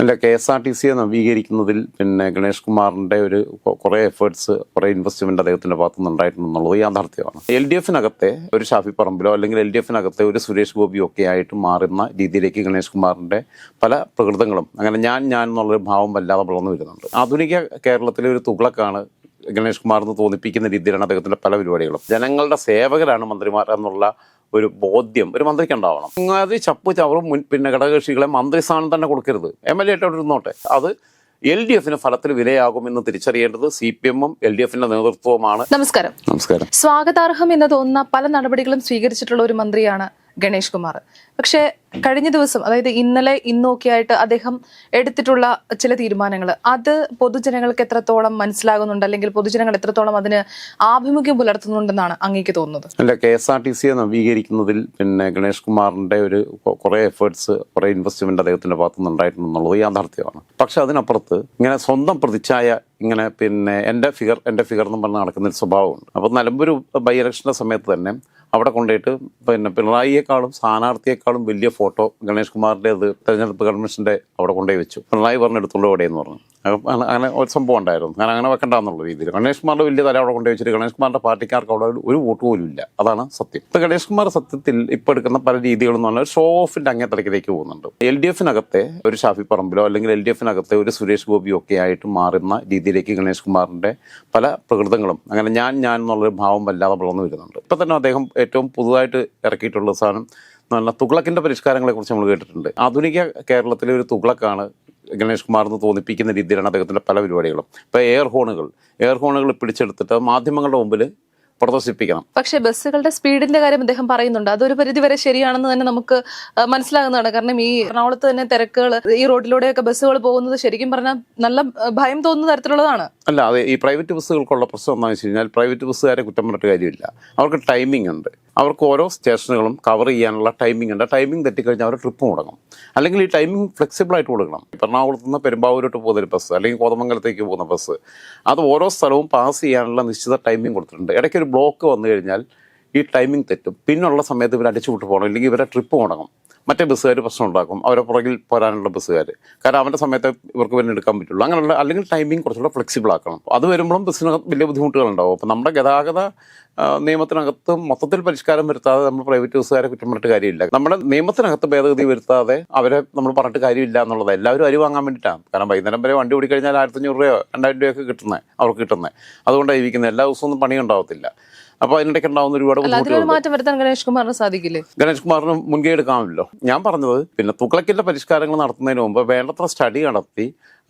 അല്ല K S R T സിയെ നവീകരിക്കുന്നതിൽ പിന്നെ ഗണേഷ് കുമാറിന്റെ ഒരു കുറെ എഫേർട്സ് കുറേ ഇൻവെസ്റ്റ്മെന്റ് അദ്ദേഹത്തിന്റെ ഭാഗത്തു നിന്നുണ്ടായിട്ടുണ്ടെന്നുള്ളത് യാഥാർത്ഥ്യമാണ്. എൽ ഡി എഫിനകത്തെ ഒരു ഷാഫി പറമ്പിലോ അല്ലെങ്കിൽ എൽ ഡി എഫിനകത്തെ ഒരു സുരേഷ് ഗോപിയോ ഒക്കെ ആയിട്ട് മാറുന്ന രീതിയിലേക്ക് ഗണേഷ് കുമാറിന്റെ പല പ്രകൃതങ്ങളും അങ്ങനെ ഞാൻ ഞാൻ എന്നുള്ളൊരു ഭാവം വല്ലാതെ വളർന്നു വരുന്നുണ്ട്. ആധുനിക കേരളത്തിലെ ഒരു തുകളക്കാണ് ഗണേഷ് കുമാർ എന്ന് തോന്നിപ്പിക്കുന്ന രീതിയിലാണ് അദ്ദേഹത്തിന്റെ പല പരിപാടികളും. ജനങ്ങളുടെ സേവകരാണ് മന്ത്രിമാർ എന്നുള്ള ഒരു ബോധ്യം ഒരു മന്ത്രിക്ക് ഉണ്ടാവണം. അത് ചപ്പു ചവറും മുൻ പിന്നെ ഘടകകക്ഷികളെ മന്ത്രിസ്ഥാനം തന്നെ കൊടുക്കരുത്. എം എൽ എ ആയിട്ട് ഇരുന്നോട്ടെ. അത് എൽ ഡി എഫിന് ഫലത്തിൽ വിലയാകുമെന്ന് തിരിച്ചറിയേണ്ടത് സി പി എമ്മും എൽ ഡി എഫിന്റെ നേതൃത്വവുമാണ്. നമസ്കാരം. നമസ്കാരം. സ്വാഗതാർഹം എന്ന് തോന്നുന്ന പല നടപടികളും സ്വീകരിച്ചിട്ടുള്ള ഒരു മന്ത്രിയാണ് ഗണേഷ് കുമാർ. പക്ഷേ കഴിഞ്ഞ ദിവസം അതായത് ഇന്നലെ ഇന്നൊക്കെ ആയിട്ട് അദ്ദേഹം എടുത്തിട്ടുള്ള ചില തീരുമാനങ്ങൾ അത് പൊതുജനങ്ങൾക്ക് എത്രത്തോളം മനസ്സിലാകുന്നുണ്ട് അല്ലെങ്കിൽ പൊതുജനങ്ങൾ എത്രത്തോളം അതിന് ആഭിമുഖ്യം പുലർത്തുന്നുണ്ടെന്നാണ് അങ്ങേക്ക് തോന്നുന്നത്? അല്ല കെ എസ് ആർ ടി സിയെ നവീകരിക്കുന്നതിൽ പിന്നെ ഗണേഷ് കുമാറിന്റെ ഒരു കുറെ എഫേർട്സ് കുറേ ഇൻവെസ്റ്റ്മെന്റ് അദ്ദേഹത്തിന്റെ ഭാഗത്തുനിന്ന് നിന്നുണ്ടായിട്ടുണ്ടെന്നുള്ളത് യാഥാർത്ഥ്യമാണ്. പക്ഷെ അതിനപ്പുറത്ത് ഇങ്ങനെ സ്വന്തം പ്രതിച്ഛായ ഇങ്ങനെ പിന്നെ എന്റെ ഫിഗർ എന്റെ ഫിഗർ എന്ന് പറഞ്ഞ് നടക്കുന്ന ഒരു സ്വഭാവമുണ്ട്. അപ്പോൾ നിലമ്പൂർ ബൈ ഇലക്ഷന്റെ സമയത്ത് തന്നെ അവിടെ കൊണ്ടുപോയിട്ട് പിന്നെ പിണറായിയെക്കാളും സ്ഥാനാർത്ഥിയെക്കാളും വലിയ ഫോട്ടോ ഗണേഷ് കുമാറിന്റെ അത് തെരഞ്ഞെടുപ്പ് കൺവെൻഷന്റെ അവിടെ കൊണ്ടുപോയി വെച്ചു. പിണറായി പറഞ്ഞെടുത്തുള്ളൂ എടുത്തുകൊണ്ട് ഓടേന്ന് പറഞ്ഞു. അങ്ങനെ- ഒരു സംഭവം ഉണ്ടായിരുന്നു. ഞാൻ അങ്ങനെ വെക്കണ്ടെന്നുള്ള രീതിയിൽ. ഗണേഷ് കുമാറിന്റെ വലിയ തല അവിടെ കൊണ്ടുപോയി വെച്ചിട്ട് ഗണേഷ് കുമാറിന്റെ പാർട്ടിക്കാർക്ക് അവിടെ ഒരു വോട്ട് പോലും ഇല്ല. അതാണ് സത്യം. ഇപ്പൊ ഗണേഷ് കുമാർ സത്യത്തിൽ ഇപ്പൊ എടുക്കുന്ന പല രീതികളെന്ന് പറഞ്ഞാൽ ഷോ ഓഫിന്റെ അങ്ങേത്തലക്കിലേക്ക് പോകുന്നുണ്ട്. എൽ ഡി എഫിനകത്തെ ഒരു ഷാഫി പറമ്പിലോ അല്ലെങ്കിൽ എൽ ഡി എഫിനകത്തെ ഒരു സുരേഷ് ഗോപിയോ ഒക്കെ ആയിട്ട് മാറുന്ന രീതിയിലേക്ക് ഗണേഷ് കുമാറിന്റെ പല പ്രകൃതങ്ങളും അങ്ങനെ ഞാൻ ഞാൻ എന്നുള്ളൊരു ഭാവം വല്ലാതെ വളർന്നു വരുന്നുണ്ട്. ഇപ്പൊ തന്നെ അദ്ദേഹം ഏറ്റവും പുതുതായിട്ട് ഇറക്കിയിട്ടുള്ള സാധനം നല്ല തുഗ്ലക്കിന്റെ പരിഷ്കാരങ്ങളെക്കുറിച്ച് നമ്മൾ കേട്ടിട്ടുണ്ട്. ആധുനിക കേരളത്തിലെ ഒരു തുഗ്ലക്കാണ് ഗണേഷ് കുമാർ എന്ന് തോന്നിപ്പിക്കുന്ന രീതിയിലാണ് അദ്ദേഹത്തിന്റെ പല പരിപാടികളും. ഇപ്പോൾ എയർ ഹോണുകൾ. എയർ ഹോണുകൾ പിടിച്ചെടുത്തിട്ട് മാധ്യമങ്ങളുടെ മുമ്പിൽ പ്രദർശിപ്പിക്കണം. പക്ഷെ ബസ്സുകളുടെ സ്പീഡിന്റെ കാര്യം അദ്ദേഹം പറയുന്നുണ്ട്. അതൊരു പരിധി വരെ ശരിയാണെന്ന് തന്നെ നമുക്ക് മനസ്സിലാകുന്നതാണ്. കാരണം ഈ എറണാകുളത്ത് തന്നെ തിരക്കുകൾ ഈ റോഡിലൂടെയൊക്കെ ബസ്സുകൾ പോകുന്നത് ശരിക്കും പറഞ്ഞാൽ നല്ല ഭയം തോന്നുന്ന തരത്തിലുള്ളതാണ്. അല്ല അതെ ഈ പ്രൈവറ്റ് ബസ്സുകൾക്കുള്ള പ്രശ്നം എന്താണെന്ന് വെച്ച് കഴിഞ്ഞാൽ പ്രൈവറ്റ് ബസ്സുകാരെ കുറ്റം പറഞ്ഞിട്ട് കാര്യമില്ല. അവർക്ക് ടൈമിംഗ് ഉണ്ട്. അവർക്ക് ഓരോ സ്റ്റേഷനുകളും കവർ ചെയ്യാനുള്ള ടൈമിംഗ് ഉണ്ട്. ടൈമിംഗ് തെറ്റിക്കഴിഞ്ഞാൽ അവർ ട്രിപ്പ് മുടങ്ങും. അല്ലെങ്കിൽ ഈ ടൈമിംഗ് ഫ്ലെക്സിബിൾ ആയിട്ട് കൊടുക്കണം. എറണാകുളത്ത് നിന്ന് പെരുമ്പാവൂരോട്ട് പോകുന്ന ഒരു ബസ് അല്ലെങ്കിൽ കോതമംഗലത്തേക്ക് പോകുന്ന ബസ് അത് ഓരോ സ്ഥലവും പാസ് ചെയ്യാനുള്ള നിശ്ചിത ടൈമിംഗ് കൊടുത്തിട്ടുണ്ട്. ഇടയ്ക്ക് ഒരു ബ്ലോക്ക് വന്നു കഴിഞ്ഞാൽ ഈ ടൈമിംഗ് തെറ്റും. പിന്നുള്ള സമയത്ത് ഇവർ അടിച്ചു വിട്ടു പോകണം. ഇല്ലെങ്കിൽ ഇവരെ ട്രിപ്പ് മുടങ്ങും. മറ്റേ ബസ്സുകാർ പ്രശ്നം ഉണ്ടാക്കും. അവരെ പുറകിൽ പോരാനുള്ള ബസ്സുകാർ കാരണം അവന്റെ സമയത്ത് ഇവർക്ക് പിന്നെ എടുക്കാൻ പറ്റുള്ളൂ. അങ്ങനെയുള്ള അല്ലെങ്കിൽ ടൈമിംഗ് കുറച്ചുകൂടെ ഫ്ലെക്സിബിൾ ആക്കണം. അത് വരുമ്പോഴും ബസ്സിന് വലിയ ബുദ്ധിമുട്ടുകളുണ്ടാവും അപ്പം നമ്മുടെ ഗതാഗത നിയമത്തിനകത്ത് മൊത്തത്തിൽ പരിഷ്കാരം വരുത്താതെ നമ്മൾ പ്രൈവറ്റ് ബസ്സുകാരെ കുറ്റം പറഞ്ഞിട്ട് കാര്യമില്ല. നമ്മുടെ നിയമത്തിനകത്ത് ഭേദഗതി വരുത്താതെ അവരെ നമ്മൾ പറഞ്ഞിട്ട് കാര്യമില്ല എന്നുള്ളത് എല്ലാവരും അരി വാങ്ങാൻ വേണ്ടിയിട്ടാണ്. കാരണം വൈകുന്നേരം വരെ വണ്ടി ഓടിക്കഴിഞ്ഞാൽ ആയിരത്തഞ്ഞൂറ് രൂപയോ രണ്ടായിരം രൂപയൊക്കെ കിട്ടുന്നത് അവർക്ക് കിട്ടുന്നത്. അതുകൊണ്ടാണ് ജീവിക്കുന്നത് എല്ലാ ദിവസവും ഒന്നും പണി ഉണ്ടാവത്തില്ല. അപ്പോൾ അതിനിടയ്ക്ക് ഉണ്ടാവുന്ന ഒരുപാട് മാറ്റം വരുത്താൻ ഗണേഷ് കുമാറിന് സാധിക്കില്ലേ? ഗണേഷ് കുമാറിന് മുൻകൈ എടുക്കാമല്ലോ. ഞാൻ പറഞ്ഞത് പിന്നെ തുക്ലക്കിന്റെ പരിഷ്കാരങ്ങൾ നടത്തുന്നതിന് മുമ്പ് വേണ്ടത്ര സ്റ്റഡി നടത്തി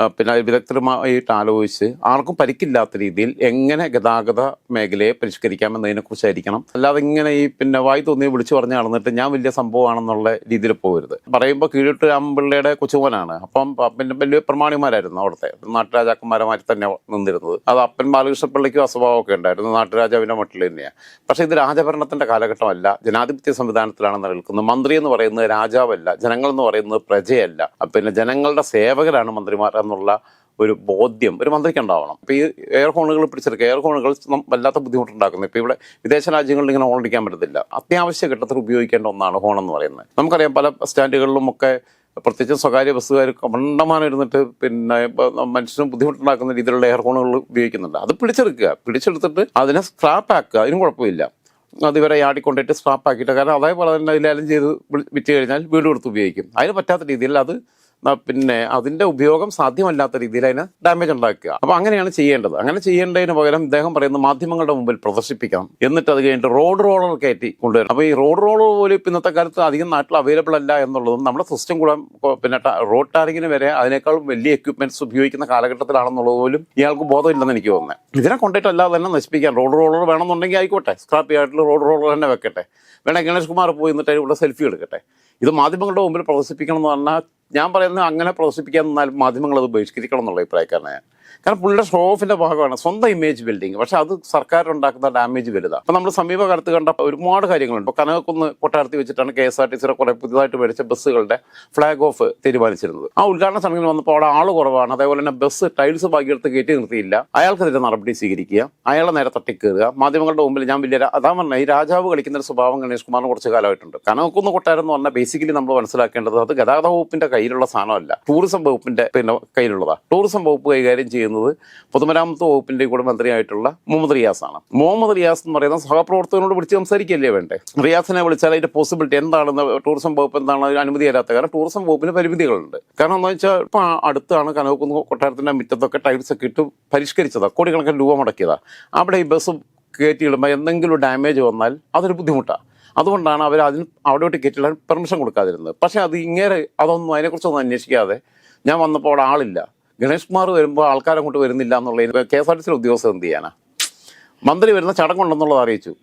പിന്നെ വിദഗ്ധരുമായിട്ട് ആലോചിച്ച് ആർക്കും പരിക്കില്ലാത്ത രീതിയിൽ എങ്ങനെ ഗതാഗത മേഖലയെ പരിഷ്കരിക്കാമെന്നതിനെ കുറിച്ചായിരിക്കണം അല്ലാതെ ഇങ്ങനെ ഈ പിന്നെ വായി തോന്നി വിളിച്ചു പറഞ്ഞ് നടന്നിട്ട് ഞാൻ വലിയ സംഭവമാണെന്നുള്ള രീതിയിൽ പോകരുത് പറയുമ്പോൾ കീഴിട്ട് രാമപിള്ളയുടെ കൊച്ചുമോനാണ്. അപ്പം പിന്നെ വലിയ പ്രമാണിമാരായിരുന്നു അവിടുത്തെ. നാട്ടുരാജാക്കന്മാരമാരി തന്നെ നിന്നിരുന്നത്. അത് അപ്പൻ ബാലകൃഷ്ണ പിള്ളയ്ക്കും അസ്വഭാവമൊക്കെ ഉണ്ടായിരുന്നു. നാട്ടുരാജാവിന്റെ മട്ടിൽ തന്നെയാണ്. പക്ഷേ ഇത് രാജഭരണത്തിന്റെ കാലഘട്ടമല്ല. ജനാധിപത്യ സംവിധാനത്തിലാണ് നിലനിൽക്കുന്നത് മന്ത്രി എന്ന് പറയുന്നത് രാജാവല്ല. ജനങ്ങൾ എന്ന് പറയുന്നത് പ്രജയല്ല. പിന്നെ ജനങ്ങളുടെ സേവകരാണ് മന്ത്രിമാർ എന്നുള്ള ഒരു ബോധ്യം ഒരു മന്ത്രിക്ക് ഉണ്ടാവണം. ഇപ്പോൾ ഈ എയർ ഹോണുകൾ പിടിച്ചെടുക്കുക എയർ ഹോണുകൾ വല്ലാത്ത ബുദ്ധിമുട്ടുണ്ടാക്കുന്നത് ഇപ്പോൾ ഇവിടെ വിദേശ രാജ്യങ്ങളിൽ ഇങ്ങനെ ഹോൺ അടിക്കാൻ പറ്റത്തില്ല. അത്യാവശ്യ ഘട്ടത്തിൽ ഉപയോഗിക്കേണ്ട ഒന്നാണ് ഹോൺ എന്ന് പറയുന്നത്. നമുക്കറിയാം പല സ്റ്റാൻഡുകളിലും ഒക്കെ പ്രത്യേകിച്ച് സ്വകാര്യ ബസ്സുകാർ കമണ്ടമാനം ഇരുന്നിട്ട് പിന്നെ മനുഷ്യനും ബുദ്ധിമുട്ടുണ്ടാക്കുന്ന രീതിയിലുള്ള എയർ ഹോണുകൾ ഉപയോഗിക്കുന്നുണ്ട്. അത് പിടിച്ചെടുക്കുക. പിടിച്ചെടുത്തിട്ട് അതിനെ സ്ക്രാപ്പ് ആക്കുക. അതിനും കുഴപ്പമില്ല. അത് ഇവരെ യാടിക്കൊണ്ടിട്ട് സ്ക്രാപ്പ് ആക്കിയിട്ട് കാരണം അതേപോലെ തന്നെ ഇതിലാലും ചെയ്ത് വിറ്റ് കഴിഞ്ഞാൽ വീട് കൊടുത്ത് ഉപയോഗിക്കും. അതിന് പറ്റാത്ത രീതിയിൽ അത് പിന്നെ അതിന്റെ ഉപയോഗം സാധ്യമല്ലാത്ത രീതിയിൽ അതിന് ഡാമേജ് ഉണ്ടാക്കുക. അപ്പൊ അങ്ങനെയാണ് ചെയ്യേണ്ടത്. അങ്ങനെ ചെയ്യേണ്ടതിന് പകരം ഇദ്ദേഹം പറയുന്ന മാധ്യമങ്ങളുടെ മുമ്പിൽ പ്രദർശിപ്പിക്കണം എന്നിട്ട് അത് കഴിഞ്ഞിട്ട് റോഡ് റോളർ കയറ്റി കൊണ്ടുവരണം അപ്പൊ ഈ റോഡ് റോളർ പോലും ഇപ്പൊ ഇന്നത്തെ കാലത്ത് അധികം നാട്ടിൽ അവൈലബിൾ അല്ല എന്നുള്ളതും നമ്മുടെ സിസ്റ്റം കൂടെ പിന്നെ റോഡ് ടാറിങ്ങിന് വരെ അതിനേക്കാളും വലിയ എക്യുപ്മെന്റ്സ് ഉപയോഗിക്കുന്ന കാലഘട്ടത്തിലാണെന്നുള്ളത് പോലും ഇയാൾക്ക് ബോധമില്ലെന്ന് എനിക്ക് തോന്നുന്നത് ഇതിനെ കൊണ്ടിട്ട് അല്ലാതെ തന്നെ നശിപ്പിക്കാൻ റോഡ് റോളർ വേണമെന്നുണ്ടെങ്കിൽ ആയിക്കോട്ടെ. സ്ക്രാപ്പ് ആയിട്ടുള്ള റോഡ് റോളർ തന്നെ വെക്കട്ടെ. വേണേ ഗണേഷ് കുമാർ പോയി എന്നിട്ട് ഇവിടെ സെൽഫി എടുക്കട്ടെ. ഇത് മാധ്യമങ്ങളുടെ മുമ്പിൽ പ്രദർശിപ്പിക്കണം എന്ന് പറഞ്ഞാൽ ഞാൻ പറയുന്നത് അങ്ങനെ പ്രദർശിപ്പിക്കാൻ നിന്നാൽ മാധ്യമങ്ങൾ അത് ബഹിഷ്കരിക്കണം എന്നുള്ള അഭിപ്രായക്കാരനാണ് കാരണം പുള്ളിയുടെ ഷോ ഓഫിന്റെ ഭാഗമാണ് സ്വന്തം ഇമേജ് ബിൽഡിംഗ് പക്ഷെ അത് സർക്കാർ ഉണ്ടാക്കുന്ന ഡാമേജ് വലുതാണ്. അപ്പൊ നമ്മൾ സമീപകാലത്ത് കണ്ട ഒരുപാട് കാര്യങ്ങളുണ്ട്. ഇപ്പൊ കനകക്കുന്ന് കൊട്ടാരത്തിൽ വെച്ചിട്ടാണ് കെ എസ് ആർ ടി സിയുടെ കുറെ പുതിയതായിട്ട് മേടിച്ച ബസ്സുകളുടെ ഫ്ലാഗ് ഓഫ് തീരുമാനിച്ചിരുന്നത്. ആ ഉദ്ഘാടന സമയത്ത് വന്നപ്പോൾ അവിടെ ആൾ കുറവാണ്. അതേപോലെ തന്നെ ബസ് ടൈൽസ് ഭാഗ്യത്ത് കയറ്റി നിർത്തിയില്ല. അയാൾക്കെതിരെ നടപടി സ്വീകരിക്കുക അയാളെ നേരെ തട്ടിക്കയറുക മാധ്യമങ്ങളുടെ മുമ്പിൽ ഞാൻ വലിയ അതാ പറഞ്ഞ ഈ രാജാവ് കളിക്കുന്ന ഒരു സ്വഭാവം ഗണേഷ് കുമാറിന് കുറച്ച് കാലമായിട്ടുണ്ട്. കനകക്കുന്ന് കൊട്ടാരം എന്ന് പറഞ്ഞാൽ ബേസിക്കലി നമ്മൾ മനസ്സിലാക്കേണ്ടത് അത് ഗതാഗത വകുപ്പിന്റെ കയ്യിലുള്ള സാധനമല്ല. ടൂറിസം വകുപ്പിന്റെ പിന്നെ കയ്യിലുള്ളതാണ് ടൂറിസം വകുപ്പ് കൈകാര്യം ചെയ്യുന്നത് പൊതുമരാമത്ത് വകുപ്പിന്റെ കൂടെ മന്ത്രിയായിട്ടുള്ള മുഹമ്മദ് റിയാസ് ആണ് മുഹമ്മദ് റിയാസ് എന്ന് പറയുന്ന സഹപ്രവർത്തകനോട് വിളിച്ച് സംസാരിക്കല്ലേ വേണ്ടേ? റിയാസിനെ വിളിച്ചാൽ അതിന്റെ പോസിബിലിറ്റി എന്താണെന്ന് ടൂറിസം വകുപ്പ് എന്താണ് അനുമതി തരാത്ത കാരണം ടൂറിസം വകുപ്പിന് പരിമിതികളുണ്ട്. കാരണം എന്താ വെച്ചാൽ ഇപ്പൊ അടുത്താണ് കനകക്കുന്ന് കൊട്ടാരത്തിന്റെ മുറ്റത്തൊക്കെ ടൈൽസൊക്കെ ഇട്ട് പരിഷ്കരിച്ചതാ കോടിക്കണക്കിന് രൂപ മുടക്കിയതാ. അവിടെ ഈ ബസ് കയറ്റി ഇടുമ്പോൾ എന്തെങ്കിലും ഡാമേജ് വന്നാൽ അതൊരു ബുദ്ധിമുട്ടാണ് അതുകൊണ്ടാണ് അവർ അതിന് അവിടോട്ട് കയറ്റിയിടാൻ പെർമിഷൻ കൊടുക്കാതിരുന്നത്. പക്ഷേ അത് ഇങ്ങനെ അതൊന്നും അതിനെക്കുറിച്ചൊന്നും അന്വേഷിക്കാതെ ഞാൻ വന്നപ്പോൾ അവിടെ ആളില്ല. ഗണേഷ് കുമാർ വരുമ്പോൾ ആൾക്കാർ അങ്ങോട്ട് വരുന്നില്ല എന്നുള്ളതിന് കെ എസ് ആർ ടി സിയിലെ ഉദ്യോഗസ്ഥർ എന്ത് ചെയ്യാനാ? മന്ത്രി വരുന്ന ചടങ്ങുണ്ടെന്നുള്ളത് അറിയിച്ചു.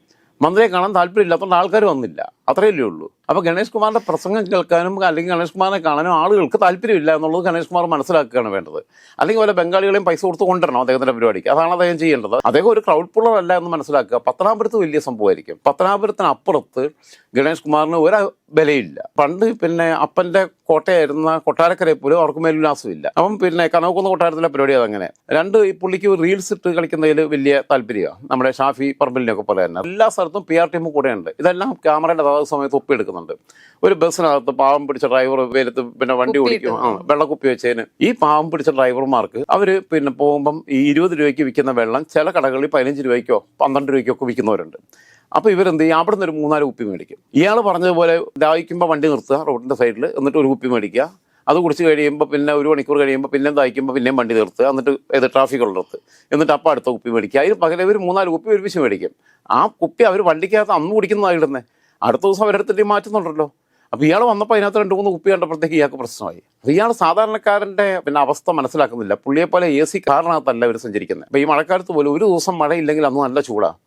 മന്ത്രിയെ കാണാൻ താല്പര്യമില്ലാത്തതുകൊണ്ട് ആൾക്കാർ വന്നില്ല. അത്രയല്ലേ ഉള്ളൂ. അപ്പോൾ ഗണേഷ് കുമാറിന്റെ പ്രസംഗം കേൾക്കാനും അല്ലെങ്കിൽ ഗണേഷ് കുമാറിനെ കാണാനും ആളുകൾക്ക് താല്പര്യമില്ല എന്നുള്ളത് ഗണേഷ് കുമാർ മനസ്സിലാക്കുകയാണ് വേണ്ടത്. അല്ലെങ്കിൽ വല്ല ബംഗാളികളെയും പൈസ കൊടുത്ത് കൊണ്ടുവരണം അദ്ദേഹത്തിന്റെ പരിപാടിക്ക്. അതാണ് അദ്ദേഹം ചെയ്യേണ്ടത്. അദ്ദേഹം ഒരു ക്രൗഡ് പുള്ളർ അല്ല എന്ന് മനസ്സിലാക്കുക. പത്തനാപുരത്ത് വലിയ സംഭവമായിരിക്കും. പത്തനാപുരത്തിന് അപ്പുറത്ത് ഗണേഷ് കുമാറിന് ഒരു വിലയില്ല. പണ്ട് പിന്നെ അപ്പന്റെ കോട്ടയായിരുന്ന കൊട്ടാരക്കരയെ പോലും അവർക്ക് മേലുല്ലാസമില്ല അപ്പം പിന്നെ കനകക്കുന്ന് കൊട്ടാരത്തിലെ പരിപാടി അതങ്ങനെ. രണ്ട് ഈ പുള്ളിക്ക് റീൽസ് ഇട്ട് കളിക്കുന്നതിൽ വലിയ താല്പര്യമാണ് നമ്മുടെ ഷാഫി പറമ്പലിനെയൊക്കെ പോലെ തന്നെ. എല്ലാ സ്ഥലത്തും പി ആർ ടീമും കൂടെയുണ്ട്. ഇതെല്ലാം ക്യാമറയുടെ അതാത് സമയത്ത് ഒപ്പിയെടുക്കുന്നുണ്ട് ഒരു ബസ്സിനകത്ത് പാവം പിടിച്ച ഡ്രൈവർ വെയിലത്ത് പിന്നെ വണ്ടി ഓടിക്കും. ആ വെള്ളക്കുപ്പി വെച്ചതിന് ഈ പാവം പിടിച്ച ഡ്രൈവർമാർക്ക് അവർ പിന്നെ പോകുമ്പം ഈ ഇരുപത് രൂപയ്ക്ക് വിൽക്കുന്ന വെള്ളം ചില കടകളിൽ പതിനഞ്ച് രൂപയ്ക്കോ പന്ത്രണ്ട് രൂപയ്ക്കോ ഒക്കെ വിൽക്കുന്നവരുണ്ട്. അപ്പോൾ ഇവരെന്ത് ചെയ്യും? അവിടെ നിന്ന് ഒരു മൂന്നാൽ കുപ്പി മേടിക്കും. ഇയാൾ പറഞ്ഞതുപോലെ ദാഹിക്കുമ്പോൾ വണ്ടി നിർത്തുക റോഡിന്റെ സൈഡിൽ എന്നിട്ട് ഒരു കുപ്പി മേടിക്കുക. അത് കുടിച്ച് കഴിയുമ്പോൾ പിന്നെ ഒരു മണിക്കൂർ കഴിയുമ്പോൾ പിന്നെ ദാഹിക്കുമ്പോൾ പിന്നെയും വണ്ടി നിർത്തുക എന്നിട്ട് ഏത് ട്രാഫിക് ഉള്ളിടത്ത്. എന്നിട്ട് അപ്പം അടുത്ത കുപ്പി മേടിക്കുക. അതിന് പകരം ഒരു മൂന്നാൽ കുപ്പി ഒരുമിച്ച് മേടിക്കും. ആ കുപ്പി അവർ വണ്ടിക്കകത്ത് അന്ന് കുടിക്കുന്നതാണ് ഇടുന്നത് അടുത്ത ദിവസം അവരടുത്തിട്ട് മാറ്റുന്നുണ്ടല്ലോ. അപ്പോൾ ഇയാൾ വന്നപ്പോൾ അതിനകത്ത് രണ്ട് മൂന്ന് കുപ്പി കണ്ടപ്പോഴത്തേക്ക് ഇയാൾക്ക് പ്രശ്നമായി. അപ്പോൾ ഇയാൾ സാധാരണക്കാരന്റെ പിന്നെ അവസ്ഥ മനസ്സിലാക്കുന്നില്ല. പുള്ളിയെ പോലെ എ സി കാറിനകത്തല്ല ഇവർ സഞ്ചരിക്കുന്നത്. അപ്പോൾ ഈ മഴക്കാലത്ത് പോലും ഒരു ദിവസം മഴയില്ലെങ്കിൽ അന്ന് നല്ല ചൂടാണ്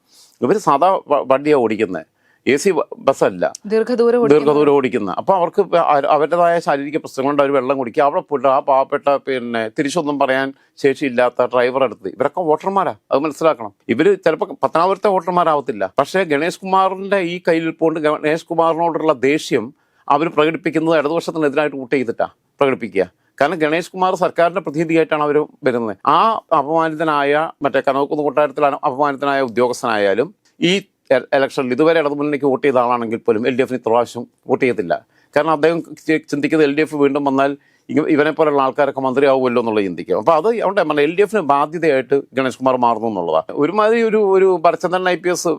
ഇവർ സാധാ വണ്ടിയാണ് ഓടിക്കുന്നത് എ സി ബസ്സല്ല. ദീർഘദൂരം ദീർഘദൂരം ഓടിക്കുന്ന. അപ്പോൾ അവർക്ക് അവ- അവരുടേതായ ശാരീരിക പ്രശ്നങ്ങളുണ്ട് അവർ വെള്ളം കുടിക്കുക. അവിടെ പോയിട്ട് ആ പാവപ്പെട്ട പിന്നെ തിരിച്ചൊന്നും പറയാൻ ശേഷിയില്ലാത്ത ഡ്രൈവർ അടുത്ത്. ഇവരൊക്കെ വോട്ടർമാരാ. അത് മനസ്സിലാക്കണം. ഇവർ ചിലപ്പോൾ പത്തനാപുരത്തെ വോട്ടർമാരാവത്തില്ല. പക്ഷേ ഗണേഷ് കുമാറിന്റെ ഈ കയ്യിൽ പോണ്ട് ഗണേഷ് കുമാറിനോടുള്ള ദേഷ്യം അവർ പ്രകടിപ്പിക്കുന്നത് ഇടതുപക്ഷത്തിനെതിരായിട്ട് വോട്ട് ചെയ്തിട്ടാ പ്രകടിപ്പിക്കുക. കാരണം ഗണേഷ് കുമാർ സർക്കാരിന്റെ പ്രതിനിധിയായിട്ടാണ് അവർ വരുന്നത്. ആ അപമാനിതനായ മറ്റേ കനോക്കുന്ന് കൊട്ടാരത്തിലാണ് അപമാനിതനായ ഉദ്യോഗസ്ഥനായാലും ഈ ഇലക്ഷനിൽ ഇതുവരെ ഇടതുമുന്നണിക്ക് വോട്ട് ചെയ്ത ആളാണെങ്കിൽ പോലും എൽ ഡി എഫിന് ഇപ്രാവശ്യം വോട്ട് ചെയ്യത്തില്ല. കാരണം അദ്ദേഹം ചിന്തിക്കുന്നത് എൽ ഡി എഫ് വീണ്ടും വന്നാൽ ഇവനെ പോലുള്ള ആൾക്കാരൊക്കെ മന്ത്രിയാവുമല്ലോ എന്നുള്ള ചിന്തിക്കും അപ്പോൾ അത് അവിടെ എൽ ഡി എഫിന് ബാധ്യതയായിട്ട് ഗണേഷ് കുമാർ മാറുന്നു എന്നുള്ളതാണ് ഒരുമാതിരി ഒരു ഒരു Bharachandran I P S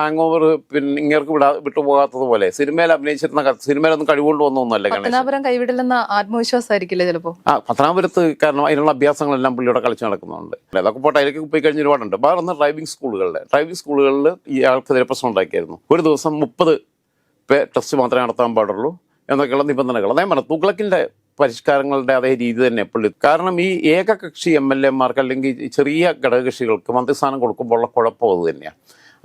hangover പിന്നെ ഇങ്ങേർക്ക് വിടാ വിട്ടുപോകാത്തത് പോലെ സിനിമയിൽ അഭിനയിച്ചിരുന്ന സിനിമയിലൊന്നും കഴിവുകൊണ്ട് വന്നൊന്നുമല്ല പത്തനാപുരം കൈവിടില്ലെന്ന ആത്മവിശ്വാസമായിരിക്കില്ല ചിലപ്പോ? ആ പത്തനാപുരത്ത് കാരണം അതിനുള്ള അഭ്യാസങ്ങളെല്ലാം പുള്ളിയുടെ കളിച്ച് നടക്കുന്നുണ്ട്. അതൊക്കെ പോട്ടെ അതിലേക്ക് പോയി കഴിഞ്ഞ് ഒരുപാടുണ്ട്. വേറെ ഒന്ന് ഡ്രൈവിംഗ് സ്കൂളുകളിൽ ഡ്രൈവിംഗ് സ്കൂളുകളിൽ ഈ ആൾക്കെതിരെ പ്രശ്നം ഉണ്ടാക്കിയായിരുന്നു. ഒരു ദിവസം മുപ്പത് പേ ടെസ്റ്റ് മാത്രമേ നടത്താൻ പാടുള്ളൂ എന്നൊക്കെയുള്ള നിബന്ധനകൾ. അതേ പറഞ്ഞ തുഗ്ലക്കിന്റെ പരിഷ്കാരങ്ങളുടെ അതേ രീതി തന്നെ പുള്ളി. കാരണം ഈ ഏകകക്ഷി എം എൽ എമാർക്ക് അല്ലെങ്കിൽ ചെറിയ ഘടകകക്ഷികൾക്ക് മന്ത്രിസ്ഥാനം കൊടുക്കുമ്പോഴുള്ള കുഴപ്പം അത് തന്നെയാണ്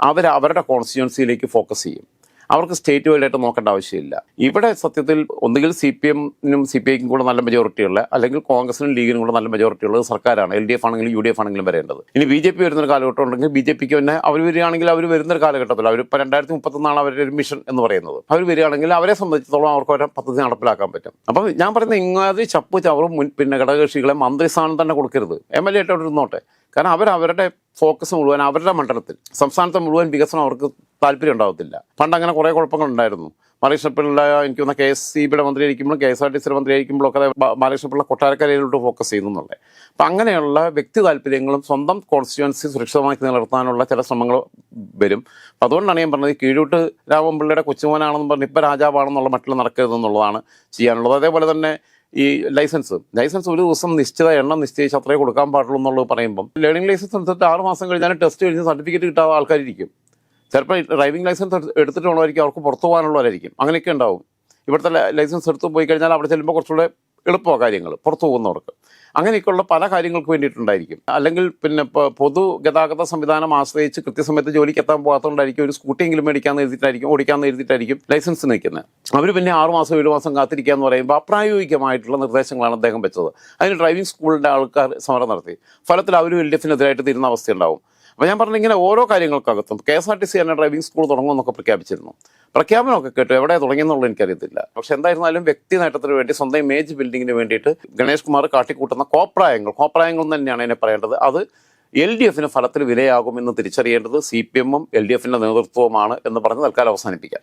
അവർ അവരുടെ കോൺസ്റ്റിറ്റ്യുവൻസിയിലേക്ക് ഫോക്കസ് ചെയ്യും. അവർക്ക് സ്റ്റേറ്റ് വൈഡായിട്ട് നോക്കേണ്ട ആവശ്യമില്ല. ഇവിടെ സത്യത്തിൽ ഒന്നുകിൽ സി പി എമ്മിനും സി പി ഐക്കും കൂടെ നല്ല മെജോറിറ്റി ഉള്ള അല്ലെങ്കിൽ കോൺഗ്രസിനും ലീഗിനും കൂടെ നല്ല മെജോറിറ്റി ഉള്ളത് സർക്കാരാണ്. എൽ ഡി എഫ് ആണെങ്കിലും യു ഡി എഫ് ആണെങ്കിലും വരേണ്ടത്. ഇനി ബി ജെ പി വരുന്നൊരു കാലഘട്ടം ഉണ്ടെങ്കിൽ ബി ജെ പിക്ക് തന്നെ അവർ വരികയാണെങ്കിൽ അവർ വരുന്നൊരു കാലഘട്ടത്തിൽ അവർ ഇപ്പം രണ്ടായിരത്തി മുപ്പത്തൊന്നാണ് അവരുടെ ഒരു മിഷൻ എന്ന് പറയുന്നത്. അവർ വരികയാണെങ്കിൽ അവരെ സംബന്ധിച്ചിടത്തോളം അവർക്ക് അവരുടെ പദ്ധതി നടപ്പിലാക്കാൻ പറ്റും. അപ്പം ഞാൻ പറയുന്നത് ഇങ്ങാതി ചപ്പ് ചവറും മുൻ പിന്നെ ഘടകകക്ഷികളെ മന്ത്രിസ്ഥാനം തന്നെ കൊടുക്കരുത്. എം എൽ എ ആയിട്ട് ഇരുന്നോട്ടെ. കാരണം അവർ അവരുടെ ഫോക്കസ് മുഴുവൻ അവരുടെ മണ്ഡലത്തിൽ. സംസ്ഥാനത്തെ മുഴുവൻ വികസനം അവർക്ക് താല്പര്യം ഉണ്ടാവത്തില്ല. പണ്ട് അങ്ങനെ കുറേ കുഴപ്പങ്ങളുണ്ടായിരുന്നു. മലേഷ്യപ്പിള്ള എനിക്ക് വന്ന കെ എസ് സി ബിയുടെ മന്ത്രി ആയിരിക്കുമ്പോൾ കെ എസ് ആർ ടി സിയുടെ മന്ത്രി ആയിരിക്കുമ്പോഴൊക്കെ മലേഷ്യപ്പിള്ള കൊട്ടാരക്കരയിലോട്ട് ഫോക്കസ് ചെയ്യുന്നു എന്നുള്ളത്. അപ്പം അങ്ങനെയുള്ള വ്യക്തി താല്പര്യങ്ങളും സ്വന്തം കോൺസ്റ്റിറ്റ്യുവൻസി സുരക്ഷിതമാക്കി നിലനിർത്താനുള്ള ചില ശ്രമങ്ങൾ വരും. അപ്പം അതുകൊണ്ടാണ് ഞാൻ പറഞ്ഞത് കീഴോട്ട് രാമൻപിള്ളയുടെ കൊച്ചുമോനാണെന്ന് പറഞ്ഞ് ഇപ്പം രാജാവാണെന്നുള്ള മറ്റുള്ള നടക്കരുതെന്നുള്ളതാണ് ചെയ്യാനുള്ളത്. അതേപോലെ തന്നെ ഈ ലൈസൻസ്. ലൈസൻസ് ഒരു ദിവസം നിശ്ചിത എണ്ണം നിശ്ചയിച്ച് അത്രേ കൊടുക്കാൻ പാടുള്ളൂ എന്നുള്ളത് പറയുമ്പം ലേണിംഗ് ലൈസൻസ് എടുത്തിട്ട് ആറ് മാസം കഴിഞ്ഞാൽ ടെസ്റ്റ് കഴിഞ്ഞ് സർട്ടിഫിക്കറ്റ് കിട്ടാത്ത ആൾക്കാരിരിക്കും. ചിലപ്പോൾ ഡ്രൈവിംഗ് ലൈസൻസ് എടുത്തിട്ടുള്ളവരായിരിക്കും അവർക്ക് പുറത്തു പോകാനുള്ളവരായിരിക്കും. അങ്ങനെയൊക്കെ ഉണ്ടാവും. ഇവിടുത്തെ ലൈസൻസ് എടുത്ത് പോയി കഴിഞ്ഞാൽ അവിടെ ചെല്ലുമ്പോൾ കുറച്ചുകൂടെ എളുപ്പമാണ് കാര്യങ്ങൾ പുറത്തു പോകുന്നവർക്ക്. അങ്ങനെയൊക്കെയുള്ള പല കാര്യങ്ങൾക്ക് വേണ്ടിയിട്ടുണ്ടായിരിക്കും. അല്ലെങ്കിൽ പിന്നെ പൊതുഗതാഗത സംവിധാനം ആശ്രയിച്ച് കൃത്യസമയത്ത് ജോലിക്ക് എത്താൻ പോകാത്തതുകൊണ്ടായിരിക്കും ഒരു സ്കൂട്ടിയെങ്കിലും മേടിക്കാന്ന് എഴുതിയിട്ടായിരിക്കും ഓടിക്കാമെന്ന് എഴുതിയിട്ടായിരിക്കും ലൈസൻസ് നിൽക്കുന്നത്. അവർ പിന്നെ ആറ് മാസം ഏഴ് മാസം കാത്തിരിക്കുക എന്ന് പറയുമ്പോൾ അപ്രായോഗികമായിട്ടുള്ള നിർദ്ദേശങ്ങളാണ് അദ്ദേഹം വെച്ചത്. അതിന് ഡ്രൈവിംഗ് സ്കൂളിന്റെ ആൾക്കാർ സമരം നടത്തി. ഫലത്തിൽ അവരും എൽ ഡി എഫിനെതിരായിട്ട് തീരുന്ന അവസ്ഥയുണ്ടാവും. അപ്പോൾ ഞാൻ പറഞ്ഞ ഇങ്ങനെ ഓരോ കാര്യങ്ങൾക്കകത്തും K S R T C തന്നെ ഡ്രൈവിംഗ് സ്കൂൾ തുടങ്ങുമെന്നൊക്കെ പ്രഖ്യാപിച്ചിരുന്നു. പ്രഖ്യാപനമൊക്കെ കേട്ടു. എവിടെ തുടങ്ങിയെന്നുള്ളത് എനിക്കറിയത്തില്ല. പക്ഷെ എന്തായിരുന്നാലും വ്യക്തി നേട്ടത്തിന് വേണ്ടി സ്വന്തം ഇമേജ് ബിൽഡിങ്ങിന് വേണ്ടിയിട്ട് ഗണേഷ് കുമാർ കാട്ടിക്കൂട്ടുന്ന കോപ്രായങ്ങൾ കോപ്രായങ്ങൾ തന്നെയാണ് എന്നെ പറയേണ്ടത്. അത് എൽ ഡി എഫിന് ഫലത്തിൽ വിലയാകുമെന്ന് തിരിച്ചറിയേണ്ടത് സി പി എമ്മും എൽ ഡി എഫിന്റെ നേതൃത്വവുമാണ് എന്ന് പറഞ്ഞ് തൽക്കാലം അവസാനിപ്പിക്കാം.